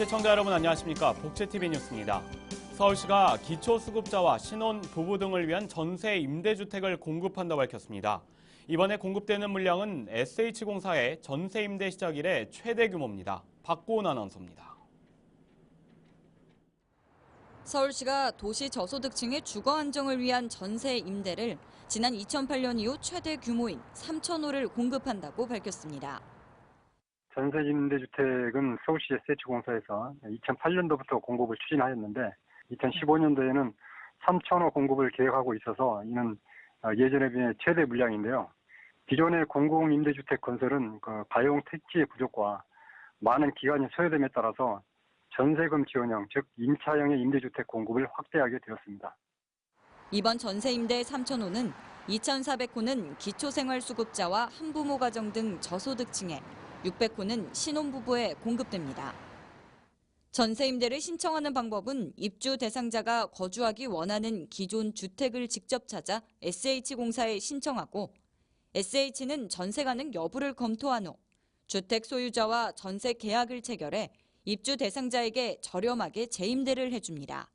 시청자 여러분 안녕하십니까 복지TV 뉴스입니다. 서울시가 기초수급자와 신혼 부부 등을 위한 전세 임대주택을 공급한다고 밝혔습니다. 이번에 공급되는 물량은 SH공사의 전세 임대 시작 이래 최대 규모입니다. 박고은 아나운서입니다. 서울시가 도시 저소득층의 주거 안정을 위한 전세 임대를 지난 2008년 이후 최대 규모인 3,000호를 공급한다고 밝혔습니다. 전세 임대주택은 서울시 SH공사에서 2008년도부터 공급을 추진하였는데 2015년도에는 3,000호 공급을 계획하고 있어서 이는 예전에 비해 최대 물량인데요. 기존의 공공 임대주택 건설은 그 가용 택지의 부족과 많은 기간이 소요됨에 따라서 전세금 지원형, 즉 임차형의 임대주택 공급을 확대하게 되었습니다. 이번 전세 임대 3,000호는 2,400호는 기초생활수급자와 한부모 가정 등 저소득층에 600호는 신혼부부에 공급됩니다. 전세 임대를 신청하는 방법은 입주 대상자가 거주하기 원하는 기존 주택을 직접 찾아 SH공사에 신청하고 SH는 전세 가능 여부를 검토한 후 주택 소유자와 전세 계약을 체결해 입주 대상자에게 저렴하게 재임대를 해줍니다.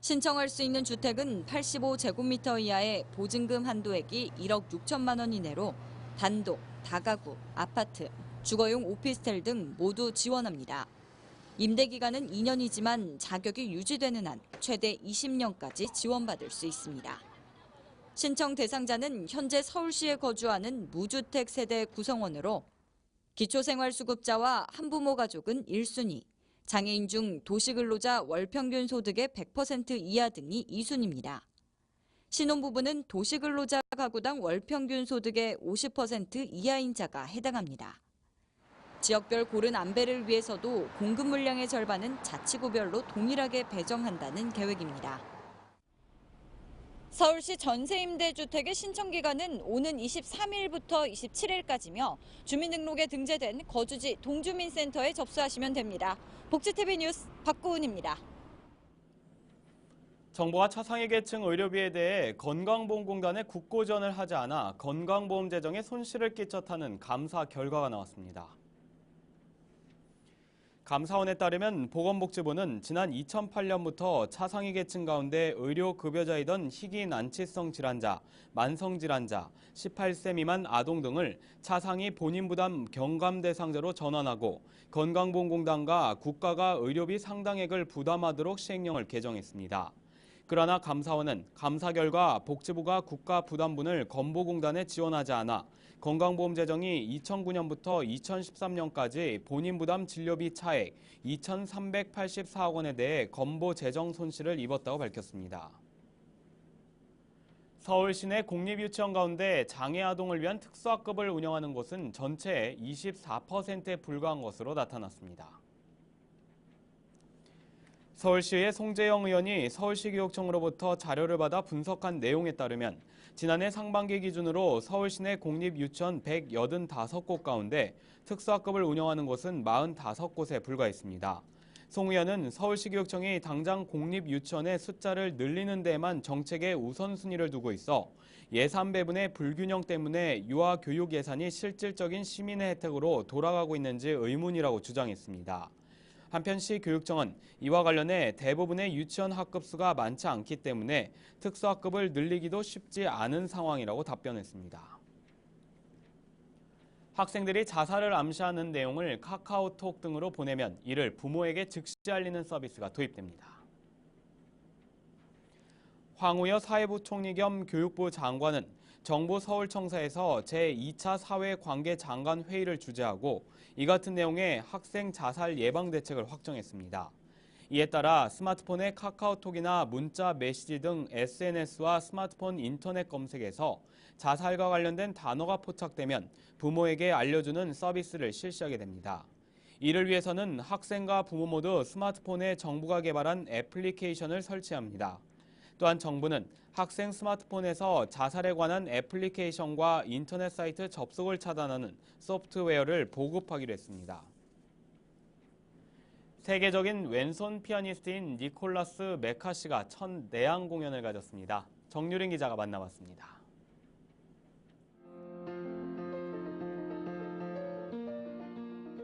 신청할 수 있는 주택은 85제곱미터 이하의 보증금 한도액이 1억 6천만 원 이내로 단독, 다가구, 아파트, 주거용 오피스텔 등 모두 지원합니다. 임대 기간은 2년이지만 자격이 유지되는 한 최대 20년까지 지원받을 수 있습니다. 신청 대상자는 현재 서울시에 거주하는 무주택 세대 구성원으로 기초생활수급자와 한부모 가족은 1순위, 장애인 중 도시근로자 월평균 소득의 100% 이하 등이 2순위입니다. 신혼부부는 도시근로자 가구당 월평균 소득의 50% 이하인 자가 해당합니다. 지역별 고른 안배를 위해서도 공급 물량의 절반은 자치구별로 동일하게 배정한다는 계획입니다. 서울시 전세임대주택의 신청 기간은 오는 23일부터 27일까지며 주민등록에 등재된 거주지 동주민센터에 접수하시면 됩니다. 복지TV 뉴스 박고은입니다. 정부가 차상위 계층 의료비에 대해 건강보험공단에 국고전을 하지 않아 건강보험 재정에 손실을 끼쳤다는 감사 결과가 나왔습니다. 감사원에 따르면 보건복지부는 지난 2008년부터 차상위 계층 가운데 의료급여자이던 희귀 난치성 질환자, 만성 질환자, 18세 미만 아동 등을 차상위 본인 부담 경감 대상자로 전환하고 건강보험공단과 국가가 의료비 상당액을 부담하도록 시행령을 개정했습니다. 그러나 감사원은 감사 결과 복지부가 국가 부담분을 건보공단에 지원하지 않아 건강보험 재정이 2009년부터 2013년까지 본인 부담 진료비 차액 2,384억 원에 대해 건보 재정 손실을 입었다고 밝혔습니다. 서울 시내 공립유치원 가운데 장애 아동을 위한 특수학급을 운영하는 곳은 전체의 24%에 불과한 것으로 나타났습니다. 서울시의 송재영 의원이 서울시교육청으로부터 자료를 받아 분석한 내용에 따르면 지난해 상반기 기준으로 서울시 내 공립유치원 185곳 가운데 특수학급을 운영하는 곳은 45곳에 불과했습니다. 송 의원은 서울시교육청이 당장 공립유치원의 숫자를 늘리는 데에만 정책의 우선순위를 두고 있어 예산 배분의 불균형 때문에 유아 교육 예산이 실질적인 시민의 혜택으로 돌아가고 있는지 의문이라고 주장했습니다. 한편 시 교육청은 이와 관련해 대부분의 유치원 학급수가 많지 않기 때문에 특수학급을 늘리기도 쉽지 않은 상황이라고 답변했습니다. 학생들이 자살을 암시하는 내용을 카카오톡 등으로 보내면 이를 부모에게 즉시 알리는 서비스가 도입됩니다. 황우여 사회부 총리 겸 교육부 장관은 정부 서울청사에서 제2차 사회관계 장관 회의를 주재하고 이 같은 내용의 학생 자살 예방 대책을 확정했습니다. 이에 따라 스마트폰의 카카오톡이나 문자 메시지 등 SNS와 스마트폰 인터넷 검색에서 자살과 관련된 단어가 포착되면 부모에게 알려주는 서비스를 실시하게 됩니다. 이를 위해서는 학생과 부모 모두 스마트폰에 정부가 개발한 애플리케이션을 설치합니다. 또한 정부는 학생 스마트폰에서 자살에 관한 애플리케이션과 인터넷 사이트 접속을 차단하는 소프트웨어를 보급하기로 했습니다. 세계적인 왼손 피아니스트인 니콜라스 메카시가 첫 내한 공연을 가졌습니다. 정유린 기자가 만나봤습니다.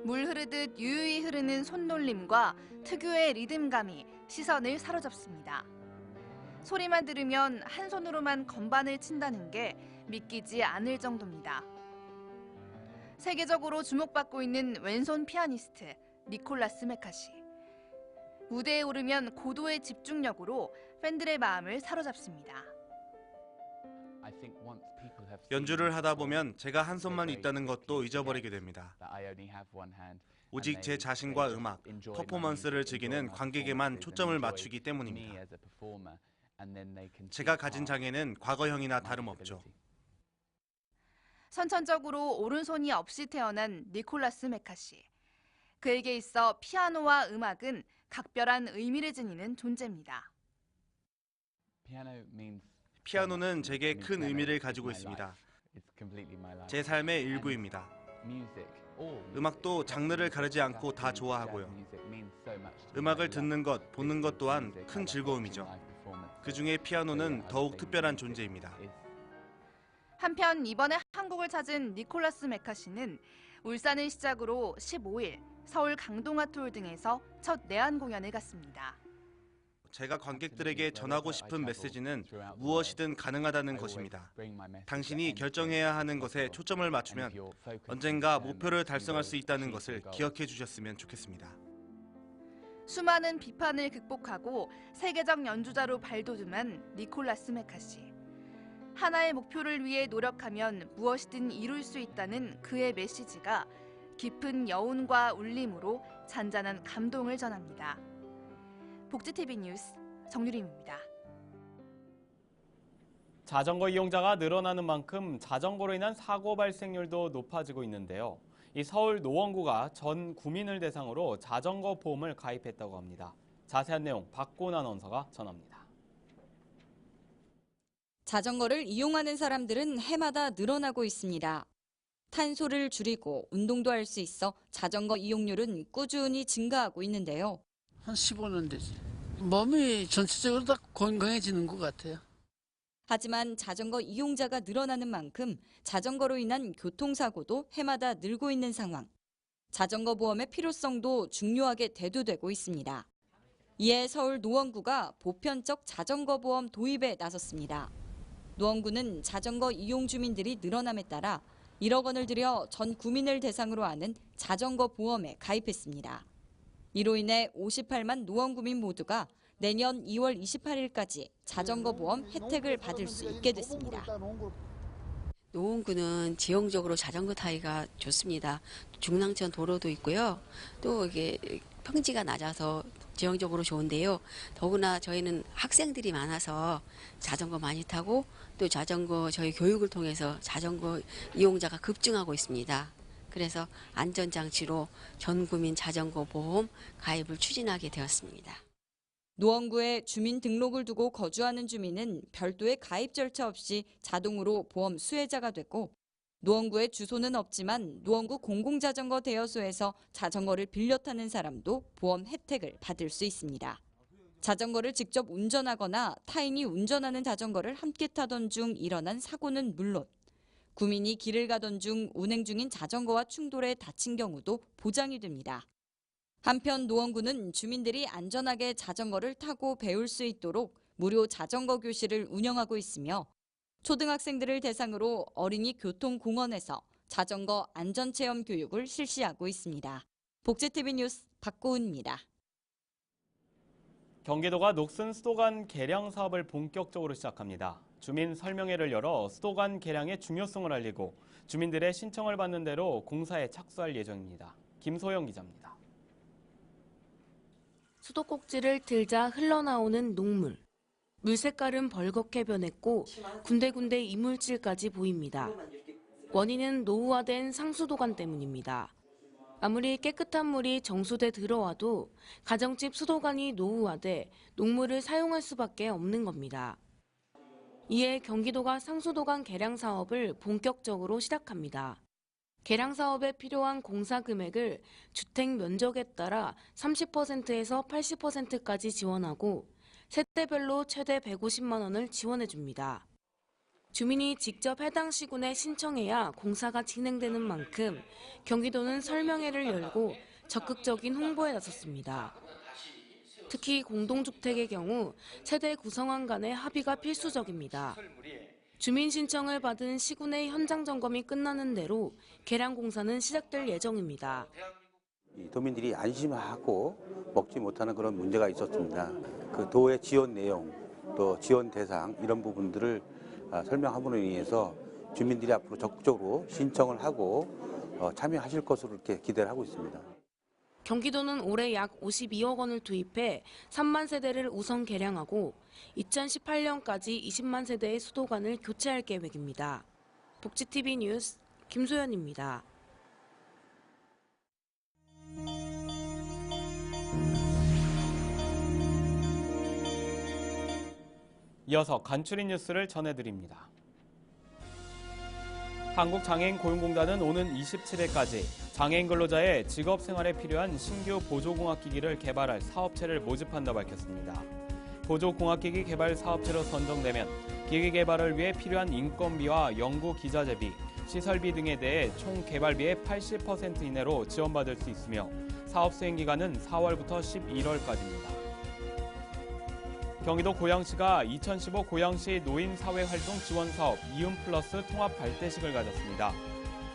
물 흐르듯 유유히 흐르는 손놀림과 특유의 리듬감이 시선을 사로잡습니다. 소리만 들으면 한 손으로만 건반을 친다는 게 믿기지 않을 정도입니다. 세계적으로 주목받고 있는 왼손 피아니스트 니콜라스 메카시. 무대에 오르면 고도의 집중력으로 팬들의 마음을 사로잡습니다. 연주를 하다 보면 제가 한 손만 있다는 것도 잊어버리게 됩니다. 오직 제 자신과 음악, 퍼포먼스를 즐기는 관객에만 초점을 맞추기 때문입니다. 제가 가진 장애는 과거형이나 다름없죠. 선천적으로 오른손이 없이 태어난 니콜라스 메카시. 그에게 있어 피아노와 음악은 각별한 의미를 지니는 존재입니다. 피아노는 제게 큰 의미를 가지고 있습니다. 제 삶의 일부입니다. 음악도 장르를 가르지 않고 다 좋아하고요. 음악을 듣는 것, 보는 것 또한 큰 즐거움이죠. 그 중에 피아노는 더욱 특별한 존재입니다. 한편 이번에 한국을 찾은 니콜라스 메카시는 울산을 시작으로 15일 서울 강동아톨 등에서 첫 내한 공연을 갔습니다. 제가 관객들에게 전하고 싶은 메시지는 무엇이든 가능하다는 것입니다. 당신이 결정해야 하는 것에 초점을 맞추면 언젠가 목표를 달성할 수 있다는 것을 기억해 주셨으면 좋겠습니다. 수많은 비판을 극복하고 세계적 연주자로 발돋움한 니콜라스 메카시. 하나의 목표를 위해 노력하면 무엇이든 이룰 수 있다는 그의 메시지가 깊은 여운과 울림으로 잔잔한 감동을 전합니다. 복지TV 뉴스 정유림입니다. 자전거 이용자가 늘어나는 만큼 자전거로 인한 사고 발생률도 높아지고 있는데요. 이 서울 노원구가 전 구민을 대상으로 자전거 보험을 가입했다고 합니다. 자세한 내용 박곤 아나운서가 전합니다. 자전거를 이용하는 사람들은 해마다 늘어나고 있습니다. 탄소를 줄이고 운동도 할 수 있어 자전거 이용률은 꾸준히 증가하고 있는데요. 한 15년 되지. 몸이 전체적으로 다 건강해지는 것 같아요. 하지만 자전거 이용자가 늘어나는 만큼 자전거로 인한 교통사고도 해마다 늘고 있는 상황. 자전거 보험의 필요성도 중요하게 대두되고 있습니다. 이에 서울 노원구가 보편적 자전거 보험 도입에 나섰습니다. 노원구는 자전거 이용 주민들이 늘어남에 따라 1억 원을 들여 전 구민을 대상으로 하는 자전거 보험에 가입했습니다. 이로 인해 58만 노원구민 모두가 내년 2월 28일까지 자전거 보험 혜택을 받을 수 있게 됐습니다. 노원구는 지형적으로 자전거 타기가 좋습니다. 중랑천 도로도 있고요. 또 이게 평지가 낮아서 지형적으로 좋은데요. 더구나 저희는 학생들이 많아서 자전거 많이 타고 또 자전거 저희 교육을 통해서 자전거 이용자가 급증하고 있습니다. 그래서 안전장치로 전 국민 자전거 보험 가입을 추진하게 되었습니다. 노원구에 주민 등록을 두고 거주하는 주민은 별도의 가입 절차 없이 자동으로 보험 수혜자가 됐고 노원구에 주소는 없지만 노원구 공공자전거 대여소에서 자전거를 빌려 타는 사람도 보험 혜택을 받을 수 있습니다. 자전거를 직접 운전하거나 타인이 운전하는 자전거를 함께 타던 중 일어난 사고는 물론 구민이 길을 가던 중 운행 중인 자전거와 충돌해 다친 경우도 보장이 됩니다. 한편 노원구는 주민들이 안전하게 자전거를 타고 배울 수 있도록 무료 자전거 교실을 운영하고 있으며 초등학생들을 대상으로 어린이 교통공원에서 자전거 안전체험 교육을 실시하고 있습니다. 복지TV 뉴스 박고은입니다. 경기도가 녹슨 수도관 개량 사업을 본격적으로 시작합니다. 주민 설명회를 열어 수도관 개량의 중요성을 알리고 주민들의 신청을 받는 대로 공사에 착수할 예정입니다. 김소영 기자입니다. 수도꼭지를 들자 흘러나오는 녹물. 물 색깔은 벌겋게 변했고 군데군데 이물질까지 보입니다. 원인은 노후화된 상수도관 때문입니다. 아무리 깨끗한 물이 정수돼 들어와도 가정집 수도관이 노후화돼 녹물을 사용할 수밖에 없는 겁니다. 이에 경기도가 상수도관 개량 사업을 본격적으로 시작합니다. 개량 사업에 필요한 공사 금액을 주택 면적에 따라 30%에서 80%까지 지원하고 세대별로 최대 150만 원을 지원해 줍니다. 주민이 직접 해당 시군에 신청해야 공사가 진행되는 만큼 경기도는 설명회를 열고 적극적인 홍보에 나섰습니다. 특히 공동주택의 경우 세대 구성원 간의 합의가 필수적입니다. 주민 신청을 받은 시군의 현장 점검이 끝나는 대로 개량 공사는 시작될 예정입니다. 이 도민들이 안심하고 먹지 못하는 그런 문제가 있었습니다. 그 도의 지원 내용, 또 지원 대상 이런 부분들을 아, 설명함으로 인해서 주민들이 앞으로 적극적으로 신청을 하고 어, 참여하실 것으로 이렇게 기대를 하고 있습니다. 경기도는 올해 약 52억 원을 투입해 3만 세대를 우선 개량하고 2018년까지 20만 세대의 수도관을 교체할 계획입니다. 복지TV 뉴스 김소연입니다. 이어서 간추린 뉴스를 전해드립니다. 한국장애인 고용공단은 오는 27일까지 장애인 근로자의 직업 생활에 필요한 신규 보조공학기기를 개발할 사업체를 모집한다 밝혔습니다. 보조공학기기 개발 사업체로 선정되면 기기 개발을 위해 필요한 인건비와 연구 기자 재비, 시설비 등에 대해 총 개발비의 80% 이내로 지원받을 수 있으며 사업 수행 기간은 4월부터 11월까지입니다. 경기도 고양시가 2015 고양시 노인사회활동 지원사업 이음 플러스 통합 발대식을 가졌습니다.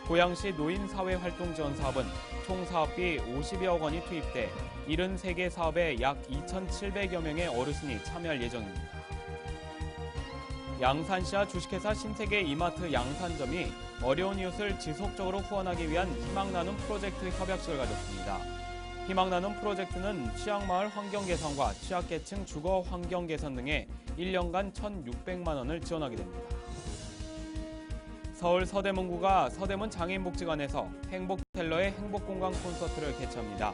고양시 노인사회활동 지원사업은 총 사업비 50여억 원이 투입돼 73개 사업에 약 2,700여 명의 어르신이 참여할 예정입니다. 양산시와 주식회사 신세계 이마트 양산점이 어려운 이웃을 지속적으로 후원하기 위한 희망 나눔 프로젝트 협약식을 가졌습니다. 희망 나눔 프로젝트는 취약마을 환경 개선과 취약계층 주거 환경 개선 등에 1년간 1,600만 원을 지원하게 됩니다. 서울 서대문구가 서대문 장애인복지관에서 행복텔러의 행복공간 콘서트를 개최합니다.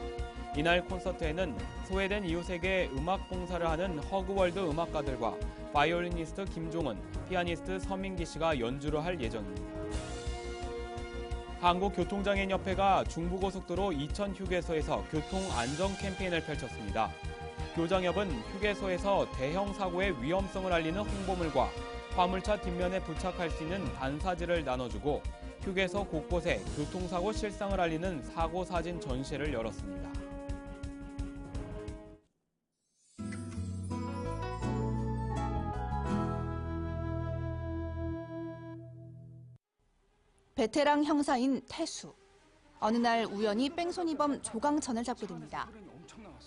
이날 콘서트에는 소외된 이웃에게 음악 봉사를 하는 허그월드 음악가들과 바이올리니스트 김종은, 피아니스트 서민기 씨가 연주를 할 예정입니다. 한국교통장애인협회가 중부고속도로 이천 휴게소에서 교통 안전 캠페인을 펼쳤습니다. 교장협은 휴게소에서 대형 사고의 위험성을 알리는 홍보물과 화물차 뒷면에 부착할 수 있는 반사지를 나눠주고 휴게소 곳곳에 교통사고 실상을 알리는 사고 사진 전시회를 열었습니다. 베테랑 형사인 태수. 어느 날 우연히 뺑소니범 조강천을 잡게 됩니다.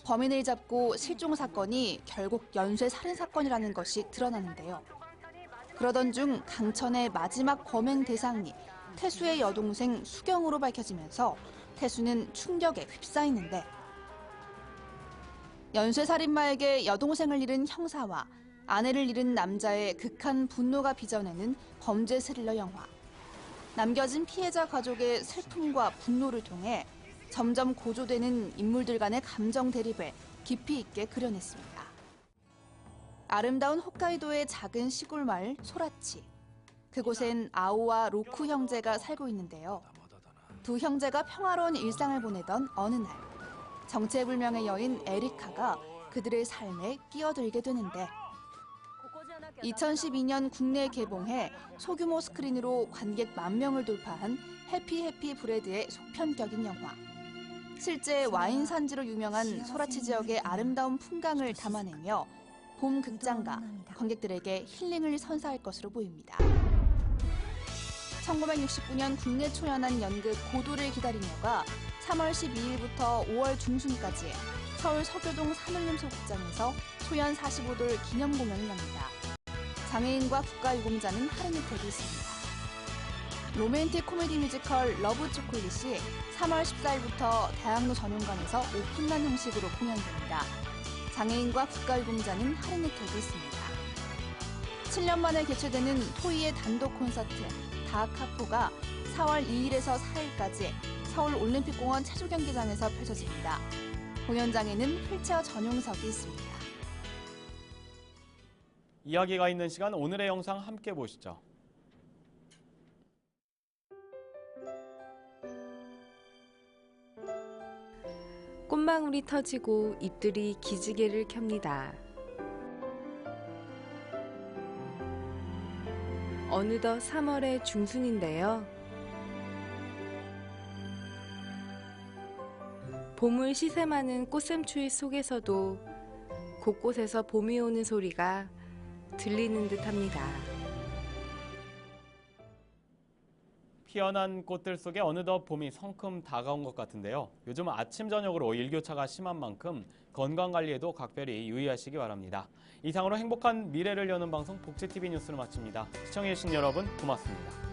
범인을 잡고 실종 사건이 결국 연쇄 살인 사건이라는 것이 드러나는데요. 그러던 중 강천의 마지막 범행 대상이 태수의 여동생 수경으로 밝혀지면서 태수는 충격에 휩싸이는데 연쇄 살인마에게 여동생을 잃은 형사와 아내를 잃은 남자의 극한 분노가 빚어내는 범죄 스릴러 영화. 남겨진 피해자 가족의 슬픔과 분노를 통해 점점 고조되는 인물들 간의 감정 대립을 깊이 있게 그려냈습니다. 아름다운 홋카이도의 작은 시골 마을 소라치. 그곳엔 아오와 로쿠 형제가 살고 있는데요. 두 형제가 평화로운 일상을 보내던 어느 날, 정체불명의 여인 에리카가 그들의 삶에 끼어들게 되는데 2012년 국내 개봉해 소규모 스크린으로 관객 만 명을 돌파한 해피 해피 브레드의 속편격인 영화. 실제 와인 산지로 유명한 소라치 지역의 아름다운 풍광을 담아내며 봄 극장가 관객들에게 힐링을 선사할 것으로 보입니다. 1969년 국내 초연한 연극 고도를 기다리며가 3월 12일부터 5월 중순까지 서울 서교동 산울림 소극장에서 초연 45돌 기념 공연을 엽니다. 장애인과 국가유공자는 하루 밑에도 있습니다. 로맨틱 코미디 뮤지컬 러브 초콜릿이 3월 14일부터 대학로 전용관에서 오픈런 형식으로 공연됩니다. 장애인과 국가유공자는 하루 밑에도 있습니다. 7년 만에 개최되는 토이의 단독 콘서트 다카포가 4월 2일에서 4일까지 서울 올림픽공원 체조 경기장에서 펼쳐집니다. 공연장에는 휠체어 전용석이 있습니다. 이야기가 있는 시간 오늘의 영상 함께 보시죠. 꽃망울이 터지고 잎들이 기지개를 켭니다. 어느덧 3월의 중순인데요. 봄을 시샘하는 꽃샘추위 속에서도 곳곳에서 봄이 오는 소리가 들리는 듯합니다. 피어난 꽃들 속에 어느덧 봄이 성큼 다가온 것 같은데요. 요즘 아침 저녁으로 일교차가 심한 만큼 건강 관리에도 각별히 유의하시기 바랍니다. 이상으로 행복한 미래를 여는 방송 복지TV 뉴스를 마칩니다. 시청해주신 여러분 고맙습니다.